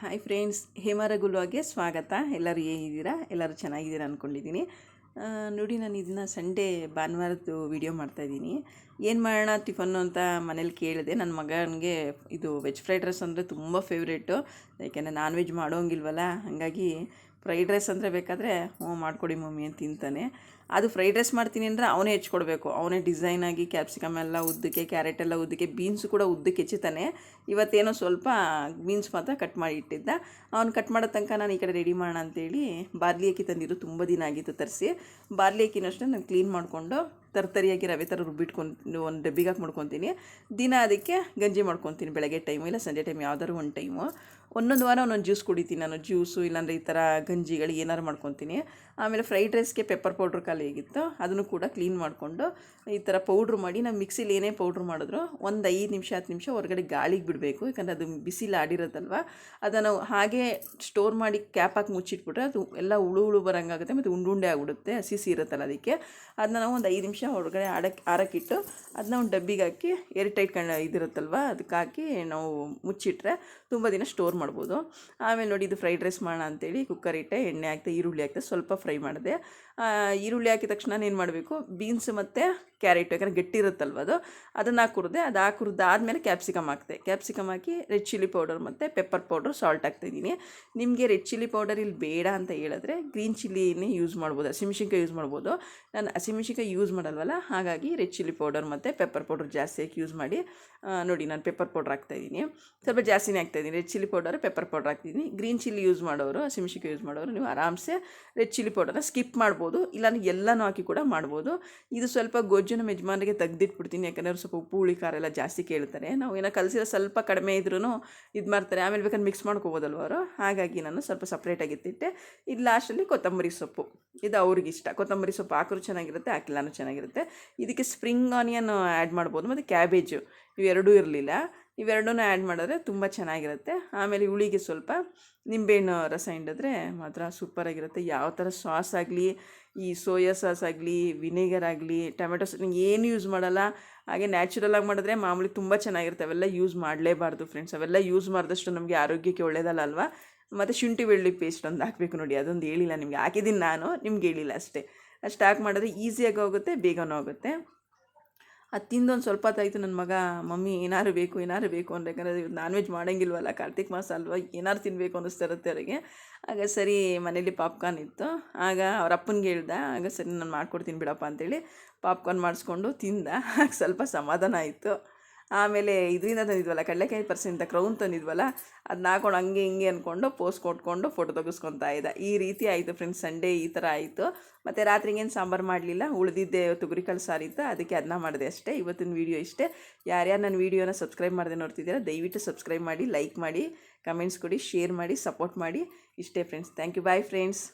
Hi friends ಹೇಮರಗುಲುವಾಗೆ ಸ್ವಾಗತ. ಎಲ್ಲರೂ ಹೇಗಿದ್ದೀರಾ? ಎಲ್ಲರೂ ಚೆನ್ನಾಗಿದ್ದೀರಾ ಅಂದ್ಕೊಂಡಿದ್ದೀನಿ ನೋಡಿ, ನಾನು ಇದನ್ನ ಸಂಡೇ ಭಾನುವಾರದ್ದು ವಿಡಿಯೋ ಮಾಡ್ತಾಯಿದ್ದೀನಿ ಏನು ಮಾಡೋಣ ಟಿಫನ್ನು ಅಂತ ಮನೇಲಿ ಕೇಳಿದೆ. ನನ್ನ ಮಗನಿಗೆ ಇದು ವೆಜ್ ಫ್ರೈಡ್ ರೈಸ್ ಅಂದರೆ ತುಂಬ ಫೇವ್ರೇಟು ಯಾಕೆಂದರೆ ನಾನ್ ವೆಜ್ ಮಾಡೋಂಗಿಲ್ವಲ್ಲ, ಹಾಗಾಗಿ ಫ್ರೈಡ್ ರೈಸ್ ಅಂದರೆ ಬೇಕಾದರೆ, ಹ್ಞೂ, ಮಾಡಿಕೊಡಿ ಮಮ್ಮಿ ಅಂತ ತಿಂತಾನೆ. ಅದು ಫ್ರೈಡ್ ರೈಸ್ ಮಾಡ್ತೀನಿ ಅಂದರೆ ಅವನೇ ಹೆಚ್ಕೊಡ್ಬೇಕು. ಅವನೇ ಡಿಸೈನಾಗಿ ಕ್ಯಾಪ್ಸಿಕಮ್ ಎಲ್ಲ ಉದ್ದಕ್ಕೆ, ಕ್ಯಾರೆಟ್ ಎಲ್ಲ ಉದ್ದಕ್ಕೆ, ಬೀನ್ಸ್ ಕೂಡ ಉದ್ದಕ್ಕೆ ಹೆಚ್ಚುತ್ತಾನೆ. ಇವತ್ತೇನೋ ಸ್ವಲ್ಪ ಬೀನ್ಸ್ ಮಾತ್ರ ಕಟ್ ಮಾಡಿ ಇಟ್ಟಿದ್ದ. ಅವ್ನು ಕಟ್ ಮಾಡೋ ತನಕ ನಾನು ಈ ಕಡೆ ರೆಡಿ ಮಾಡೋಣ ಅಂತೇಳಿ, ಬಾರ್ಲಿ ಅಕ್ಕಿ ತಂದಿದ್ದು ತುಂಬ ದಿನ ಆಗಿತ್ತು ತರಿಸಿ. ಬಾರ್ಲಿ ಅಕ್ಕಿನೂ ಅಷ್ಟೇ ನಾನು ಕ್ಲೀನ್ ಮಾಡಿಕೊಂಡು ತರ್ತರಿಯಾಗಿ ರವೆ ಥರ ರುಬ್ಬಿಟ್ಕೊಂಡು ಒಂದು ಡಬ್ಬಿಗೆ ಹಾಕಿ ಮಾಡ್ಕೊತೀನಿ. ದಿನ ಅದಕ್ಕೆ ಗಂಜಿ ಮಾಡ್ಕೊತೀನಿ ಬೆಳಗ್ಗೆ ಟೈಮು ಇಲ್ಲ, ಸಂಜೆ ಟೈಮ್ ಯಾವ್ದಾದ್ರು ಒಂದು ಟೈಮು ಒಂದೊಂದು ವಾರ ಒಂದೊಂದು ಜ್ಯೂಸ್ ಕುಡಿತೀನಿ ನಾನು ಜ್ಯೂಸು ಇಲ್ಲಾಂದರೆ ಈ ಥರ ಗಂಜಿಗಳು ಏನಾರು ಮಾಡ್ಕೊತೀನಿ. ಆಮೇಲೆ ಫ್ರೈಡ್ ರೈಸ್ಗೆ ಪೆಪ್ಪರ್ ಪೌಡ್ರ್ ಖಾಲಿ ಆಗಿತ್ತು, ಅದನ್ನು ಕೂಡ ಕ್ಲೀನ್ ಮಾಡಿಕೊಂಡು ಈ ಥರ ಪೌಡ್ರ್ ಮಾಡಿ ನಾವು ಮಿಕ್ಸಿಲಿ ಏನೇ ಪೌಡ್ರ್ ಮಾಡಿದ್ರು ಒಂದು ಐದು ನಿಮಿಷ, ಹತ್ತು ನಿಮಿಷ ಹೊರಗಡೆ ಗಾಳಿಗೆ ಬಿಡಬೇಕು. ಯಾಕಂದರೆ ಅದು ಬಿಸಿಲು ಆಡಿರೋದಲ್ವ ಅದನ್ನು ಹಾಗೆ ಸ್ಟೋರ್ ಮಾಡಿ ಕ್ಯಾಪ್ ಹಾಕಿ ಮುಚ್ಚಿಟ್ಬಿಟ್ರೆ ಅದು ಎಲ್ಲ ಹುಳು ಹುಳು ಬರೋಂಗಾಗುತ್ತೆ, ಮತ್ತು ಉಂಡುಂಡೆ ಆಗಿಬಿಡುತ್ತೆ ಹಸಿ ಇರುತ್ತಲ್ಲ ಅದಕ್ಕೆ. ಅದನ್ನ ನಾವು ಒಂದು ಐದು ನಿಮಿಷ ಹೊರಗಡೆ ಆಡಕ್ಕೆ ಆರಕ್ಕಿಟ್ಟು ಅದನ್ನ ಒಂದು ಡಬ್ಬಿಗೆ ಹಾಕಿ ಏರ್ ಟೈಟ್ ಕಣ ಇದಿರುತ್ತಲ್ವ ಅದಕ್ಕೆ ಹಾಕಿ ನಾವು ಮುಚ್ಚಿಟ್ರೆ ತುಂಬ ದಿನ ಸ್ಟೋರ್ ಮಾಡ್ಬೋದು. ಆಮೇಲೆ ನೋಡಿ ಇದು ಫ್ರೈಡ್ ರೈಸ್ ಮಾಡೋಣ ಅಂತೇಳಿ ಕುಕ್ಕರ್ ಇಟ್ಟೆ, ಎಣ್ಣೆ ಹಾಕ್ತೆ ಈರುಳ್ಳಿ ಹಾಕಿದೆ, ಸ್ವಲ್ಪ ಫ್ರೈ ಮಾಡಿದೆ. ಈರುಳ್ಳಿ ಹಾಕಿದ ತಕ್ಷಣ ಏನು ಮಾಡಬೇಕು? ಬೀನ್ಸ್ ಮತ್ತು ಕ್ಯಾರೆಟ್ ಯಾಕಂದರೆ ಗಟ್ಟಿ ಇರುತ್ತಲ್ವ ಅದು? ಅದನ್ನು ಹಾಕುರ್ದೆ, ಅದು ಹಾಕುರ್ದಾದ್ಮೇಲೆ ಕ್ಯಾಪ್ಸಿಕಮ್ ಹಾಕ್ತೆ ಕ್ಯಾಪ್ಸಿಕಮ್ ಹಾಕಿ ರೆಡ್ ಚಿಲ್ಲಿ ಪೌಡರ್ ಮತ್ತು ಪೆಪ್ಪರ್ ಪೌಡರ್ ಸಾಲ್ಟ್ ಹಾಕ್ತಾಯಿದ್ದೀನಿ ನಿಮಗೆ ರೆಡ್ ಚಿಲ್ಲಿ ಪೌಡರ್ ಇಲ್ಲಿ ಬೇಡ ಅಂತ ಹೇಳಿದ್ರೆ ಗ್ರೀನ್ ಚಿಲ್ಲಿನೇ ಯೂಸ್ ಮಾಡ್ಬೋದು ಹಸಿಮೆಣ್ಸಿನ್ಕಾಯಿ ಯೂಸ್ ಮಾಡ್ಬೋದು. ನಾನು ಹಸಿಮೆಣ್ಸಿನ್ಕಾಯಿ ಯೂಸ್ ಮಾಡಲ್ವಲ್ಲ ಹಾಗಾಗಿ ರೆಡ್ ಚಿಲ್ಲಿ ಪೌಡರ್ ಮತ್ತು ಪೆಪ್ಪರ್ ಪೌಡರ್ ಜಾಸ್ತಿ ಹಾಕಿ ಯೂಸ್ ಮಾಡಿ ನೋಡಿ ನಾನು ಪೆಪ್ಪರ್ ಪೌಡರ್ ಹಾಕ್ತಾಯಿದ್ದೀನಿ ಸ್ವಲ್ಪ ಜಾಸ್ತಿನೇ ಹಾಕ್ತಾಯಿದ್ದೀನಿ red chilli powder, pepper powder ಹಾಕ್ತಿದ್ದೀನಿ ಗ್ರೀನ್ ಚಿಲ್ಲಿ ಯೂಸ್ ಮಾಡೋರು ಹಸಿಮೆಣ್ಸಿಕಾಯಿ ಯೂಸ್ ಮಾಡೋರು, ನೀವು ಆರಾಮ್ಸೆ ರೆಡ್ ಚಿಲ್ಲಿ ಪೌಡರ್ನ ಸ್ಕಿಪ್ ಮಾಡ್ಬೋದು. ಇಲ್ಲಾಂದ್ರೆ ಎಲ್ಲನೂ ಹಾಕಿ ಕೂಡ ಮಾಡ್ಬೋದು. ಇದು ಸ್ವಲ್ಪ ಗೊಜ್ಜು ನಮ್ಮ ಯಜಮಾನರಿಗೆ ತೆಗ್ದಿಟ್ಬಿಡ್ತೀನಿ. ಯಾಕಂದರೆ ಸ್ವಲ್ಪ ಉಪ್ಪು, ಹುಳಿ, ಖಾರ ಎಲ್ಲ ಜಾಸ್ತಿ ಕೇಳ್ತಾರೆ. ನಾವು ಏನೋ ಕಲಸಿರೋ ಸ್ವಲ್ಪ ಕಡಿಮೆ ಇದ್ರೂ ಇದು ಮಾಡ್ತಾರೆ. ಆಮೇಲೆ ಬೇಕಾದ್ರೆ ಮಿಕ್ಸ್ ಮಾಡ್ಕೋಬೋದಲ್ವ ಅವರು? ಹಾಗಾಗಿ ನಾನು ಸ್ವಲ್ಪ ಸಪ್ರೇಟಾಗಿ ಎತ್ತಿಟ್ಟೆ ಇದು ಲಾಸ್ಟಲ್ಲಿ ಕೊತ್ತಂಬರಿ ಸೊಪ್ಪು. ಇದು ಅವ್ರಿಗೆ ಇಷ್ಟ. ಕೊತ್ತಂಬರಿ ಸೊಪ್ಪು ಹಾಕಿದ್ರು ಚೆನ್ನಾಗಿರುತ್ತೆ ಹಾಕಿಲ್ಲಾನು ಚೆನ್ನಾಗಿರುತ್ತೆ. ಇದಕ್ಕೆ ಸ್ಪ್ರಿಂಗ್ ಆನಿಯನ್ ಆ್ಯಡ್ ಮಾಡ್ಬೋದು, ಮತ್ತು ಕ್ಯಾಬೇಜು ಇವೆರಡೂ ಇರಲಿಲ್ಲ. ಇವೆರಡನ್ನೂ ಆ್ಯಡ್ ಮಾಡಿದ್ರೆ ತುಂಬ ಚೆನ್ನಾಗಿರುತ್ತೆ. ಆಮೇಲೆ ಹುಳಿಗೆ ಸ್ವಲ್ಪ ನಿಂಬೆಹಣ್ಣು ರಸ ಹಿಂಡಿದ್ರೆ ಮಾತ್ರ ಸೂಪರಾಗಿರುತ್ತೆ ಯಾವ ಥರ ಸಾಸ್ ಆಗಲಿ, ಈ ಸೋಯಾ ಸಾಸ್ ಆಗಲಿ ವಿನೆಗರ್ ಆಗಲಿ ಟೊಮೆಟೊ ಸಾಸ್ ಏನು ಯೂಸ್ ಮಾಡಲ್ಲ. ಹಾಗೆ ನ್ಯಾಚುರಲಾಗಿ ಮಾಡಿದ್ರೆ ಮಾಮೂಲಿ ತುಂಬ ಚೆನ್ನಾಗಿರುತ್ತೆ. ಅವೆಲ್ಲ ಯೂಸ್ ಮಾಡಲೇಬಾರ್ದು ಫ್ರೆಂಡ್ಸ್ ಅವೆಲ್ಲ ಯೂಸ್ ಮಾಡಿದಷ್ಟು ನಮಗೆ ಆರೋಗ್ಯಕ್ಕೆ ಒಳ್ಳೇದಲ್ಲ ಅಲ್ವಾ? ಮತ್ತು ಶುಂಠಿ ಬೆಳ್ಳುಳ್ಳಿ ಪೇಸ್ಟ್ ಒಂದು ಹಾಕಬೇಕು ನೋಡಿ, ಅದೊಂದು ಹೇಳಿಲ್ಲ ನಿಮಗೆ. ಹಾಕಿದ್ದೀನಿ ನಾನು, ನಿಮ್ಗೆ ಹೇಳಿಲ್ಲ ಅಷ್ಟೇ. ಅಷ್ಟು ಹಾಕಿ ಮಾಡಿದ್ರೆ ಈಸಿಯಾಗಿ ಹೋಗುತ್ತೆ, ಬೇಗನೂ ಹೋಗುತ್ತೆ. ಅದು ತಿಂದೊಂದು ಸ್ವಲ್ಪ ಹೊತ್ತಾಯಿತು ನನ್ನ ಮಗ, ಮಮ್ಮಿ, ಏನಾರು ಬೇಕು ಏನಾರು ಬೇಕು ಅಂದರೆ, ಯಾಕಂದರೆ ನಾನ್ ವೆಜ್ ಮಾಡೋಂಗಿಲ್ವಲ್ಲ, ಕಾರ್ತಿಕ್ ಮಾಸ ಅಲ್ವಾ, ಏನಾರು ತಿನ್ನಬೇಕು ಅನ್ನಿಸ್ತಾ ಅವರಿಗೆ. ಆಗ ಸರಿ, ಮನೇಲಿ ಪಾಪ್ಕಾರ್ನ್ ಇತ್ತು. ಆಗ ಅವ್ರ ಅಪ್ಪನಿಗೆ ಹೇಳ್ದೆ, ಆಗ ಸರಿ, ನಾನು ಮಾಡ್ಕೊಡ್ತೀನಿ ಬಿಡಪ್ಪ ಅಂತೇಳಿ ಪಾಪ್ಕಾರ್ನ್ ಮಾಡಿಸ್ಕೊಂಡು ತಿಂದ. ಆಗ ಸ್ವಲ್ಪ ಸಮಾಧಾನ ಆಯಿತು. ಆಮೇಲೆ ಇದರಿಂದ ತಂದಿದ್ವಲ್ಲ, ಕಡಲೆಕಾಯಿ ಪರ್ಸಿಂದ ಕ್ರೌನ್ ತಂದಿದ್ವಲ್ಲ ಅದನ್ನ ಹಾಕೊಂಡು ಹಂಗೆ ಹಿಂಗೆ ಅಂದ್ಕೊಂಡು ಪೋಸ್ಟ್ ಕೊಟ್ಕೊಂಡು ಫೋಟೋ ತೆಗೆಸ್ಕೊತಾ ಇದ್ದ. ಈ ರೀತಿ ಆಯಿತು ಫ್ರೆಂಡ್ಸ್ ಸಂಡೇ ಈ ಥರ ಆಯಿತು. ಮತ್ತು ರಾತ್ರಿಗೇನು ಸಾಂಬಾರು ಮಾಡಲಿಲ್ಲ, ಉಳಿದಿದ್ದೆ ತೊಗರಿಕಾಳು ಸಾರಿತ್ತು ಅದಕ್ಕೆ ಅದನ್ನ ಮಾಡಿದೆ ಅಷ್ಟೇ. ಇವತ್ತಿನ ವೀಡಿಯೋ ಇಷ್ಟೇ. ಯಾರ್ಯಾರು ನನ್ನ ವೀಡಿಯೋನ ಸಬ್ಸ್ಕ್ರೈಬ್ ಮಾಡದೆ ನೋಡ್ತಿದ್ದೀರಾ, ದಯವಿಟ್ಟು ಸಬ್ಸ್ಕ್ರೈಬ್ ಮಾಡಿ ಲೈಕ್ ಮಾಡಿ ಕಮೆಂಟ್ಸ್ ಕೊಡಿ ಶೇರ್ ಮಾಡಿ ಸಪೋರ್ಟ್ ಮಾಡಿ. ಇಷ್ಟೇ friends thank you bye friends